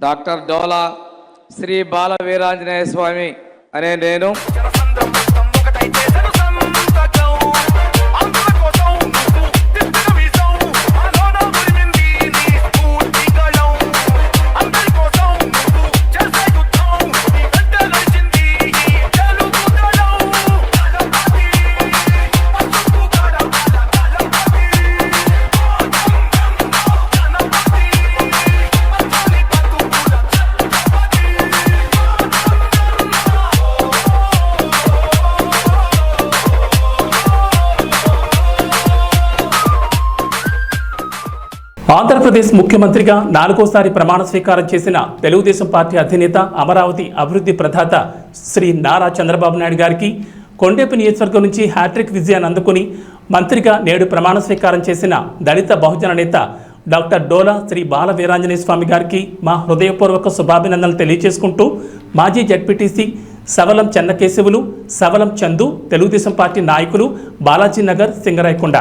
Doctor Dola Sri Bala Veeranjaneya Swamy అనే నేను ఆంధ్రప్రదేశ్ ముఖ్యమంత్రిగా నాలుగోసారి ప్రమాణ స్వీకారం చేసిన తెలుగుదేశం పార్టీ అధినేత అమరావతి అభివృద్ధి ప్రదాత శ్రీ నారా చంద్రబాబు నాయుడు గారికి కొండేపు నియోజకవర్గం నుంచి హ్యాట్రిక్ విజయాన్ని అందుకుని మంత్రిగా నేడు ప్రమాణ స్వీకారం చేసిన దళిత బహుజన నేత డాక్టర్ డోలా శ్రీ బాల వీరాంజనేయ స్వామి గారికి మా హృదయపూర్వక శుభాభినందనలు తెలియజేసుకుంటూ మాజీ జడ్పీటీసీ సవలం చెన్నకేశవులు సవలం చందు తెలుగుదేశం పార్టీ నాయకులు బాలాజీ నగర్ సింగరాయకొండ.